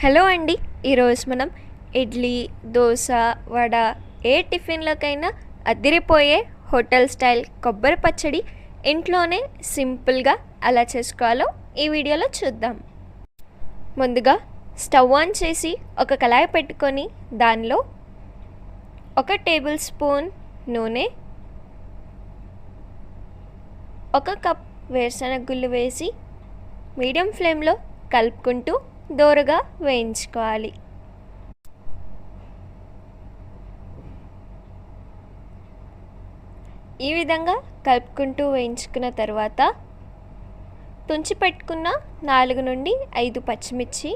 Hello అండి. ఈరోజు మనం ఇడ్లీ దోశ వడ ఏ టిఫిన్లకైనా అదిరిపోయే హోటల్ స్టైల్ కొబ్బరి పచ్చడి ఇంట్లోనే సింపుల్గా ఎలా చేసుకోవాలో ఈ వీడియోలో చూద్దాం. ముందుగా స్టవ్ ఆన్ చేసి ఒక కళాయి పెట్టుకొని దానిలో ఒక టేబుల్ స్పూన్ నూనె ఒక కప్ వేరుశనగ గుళ్ళు వేసి మీడియం ఫ్లేమ్లో కలుపుకుంటూ దోరగా వేయించుకోవాలి. ఈ విధంగా కలుపుకుంటూ వేయించుకున్న తర్వాత తుంచి పెట్టుకున్న నాలుగు నుండి ఐదు పచ్చిమిర్చి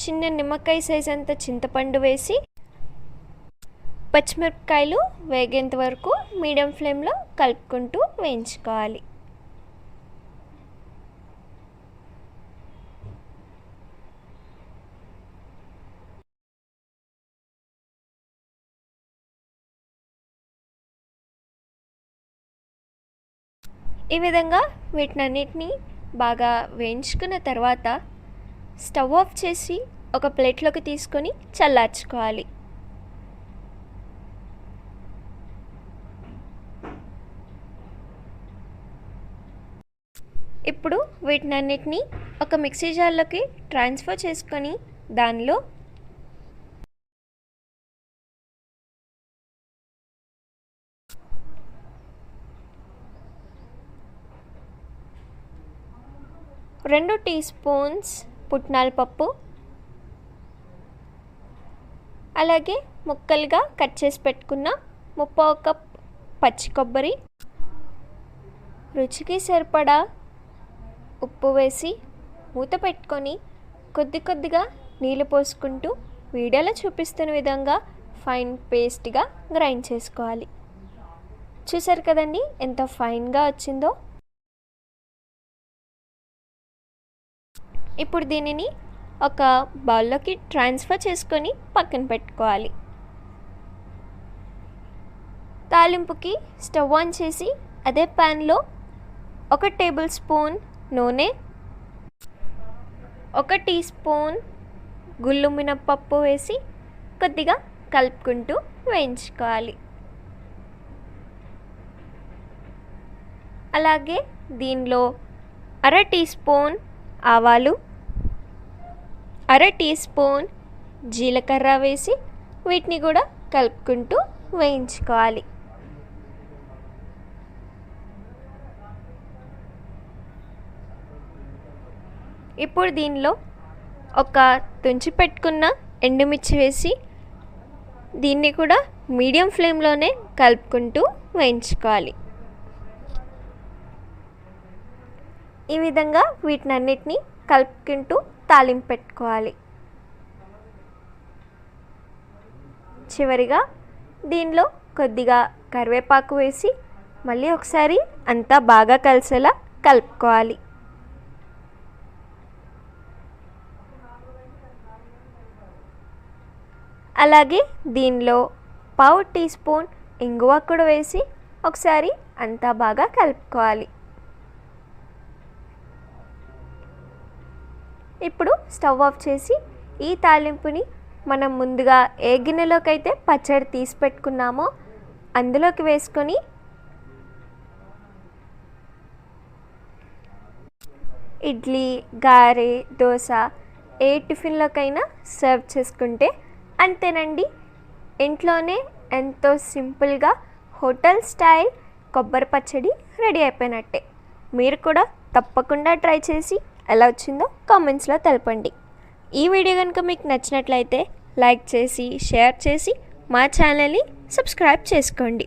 చిన్న నిమ్మకాయ సైజ్ అంత చింతపండు వేసి పచ్చిమిరపకాయలు వేగేంత వరకు మీడియం ఫ్లేమ్లో కలుపుకుంటూ వేయించుకోవాలి. ఈ విధంగా వీటినన్నిటిని బాగా వేయించుకున్న తర్వాత స్టవ్ ఆఫ్ చేసి ఒక ప్లేట్లోకి తీసుకొని చల్లార్చుకోవాలి. ఇప్పుడు వీటినన్నిటినీ ఒక మిక్సీ జార్లోకి ట్రాన్స్ఫర్ చేసుకొని దానిలో రెండు టీ స్పూన్స్ పుట్నాల పప్పు అలాగే ముక్కలుగా కట్ చేసి పెట్టుకున్న ముప్పావు కప్ పచ్చి కొబ్బరి. రుచికి సరిపడా ఉప్పు వేసి మూత పెట్టుకొని కొద్ది కొద్దిగా నీళ్ళు పోసుకుంటూ వీడియోలో చూపిస్తున్న విధంగా ఫైన్ పేస్ట్గా గ్రైండ్ చేసుకోవాలి. చూసారు కదండి ఎంత ఫైన్గా వచ్చిందో? ఇప్పుడు దీనిని ఒక బౌల్లోకి ట్రాన్స్ఫర్ చేసుకొని పక్కన పెట్టుకోవాలి. తాలింపుకి స్టవ్ ఆన్ చేసి అదే ప్యాన్లో ఒక టేబుల్ స్పూన్ నూనె ఒక టీ స్పూన్ గుళ్ళు మినప్పప్పు వేసి కొద్దిగా కలుపుకుంటూ వేయించుకోవాలి. అలాగే దీనిలో అర టీ స్పూన్ ఆవాలు అర టీ స్పూన్ జీలకర్ర వేసి వీటిని కూడా కలుపుకుంటూ వేయించుకోవాలి. ఇప్పుడు దీనిలో ఒక తుంచి పెట్టుకున్న ఎండుమిర్చి వేసి దీన్ని కూడా మీడియం ఫ్లేమ్లోనే కలుపుకుంటూ వేయించుకోవాలి. ఈ విధంగా వీటినన్నిటినీ కలుపుకుంటూ తాలింపు పెట్టుకోవాలి. చివరిగా దీనిలో కొద్దిగా కరివేపాకు వేసి మళ్ళీ ఒకసారి అంతా బాగా కలిసేలా కలుపుకోవాలి. అలాగే దీనిలో పావు టీ స్పూన్ ఇంగువ కూడా వేసి ఒకసారి అంతా బాగా కలుపుకోవాలి. ఇప్పుడు స్టవ్ ఆఫ్ చేసి ఈ తాలింపుని మనం ముందుగా ఏ గిన్నెలోకి అయితే పచ్చడి తీసి పెట్టుకున్నామో అందులోకి వేసుకొని ఇడ్లీ గారె దోశ ఏ టిఫిన్లోకైనా సర్వ్ చేసుకుంటే అంతేనండి. ఇంట్లోనే ఎంతో సింపుల్గా హోటల్ స్టైల్ కొబ్బరి పచ్చడి రెడీ అయిపోయినట్టే. మీరు కూడా తప్పకుండా ట్రై చేసి ఎలా వచ్చిందో కామెంట్స్లో తెలపండి. ఈ వీడియో కనుక మీకు నచ్చినట్లయితే లైక్ చేసి షేర్ చేసి మా ఛానల్ని సబ్స్క్రైబ్ చేసుకోండి.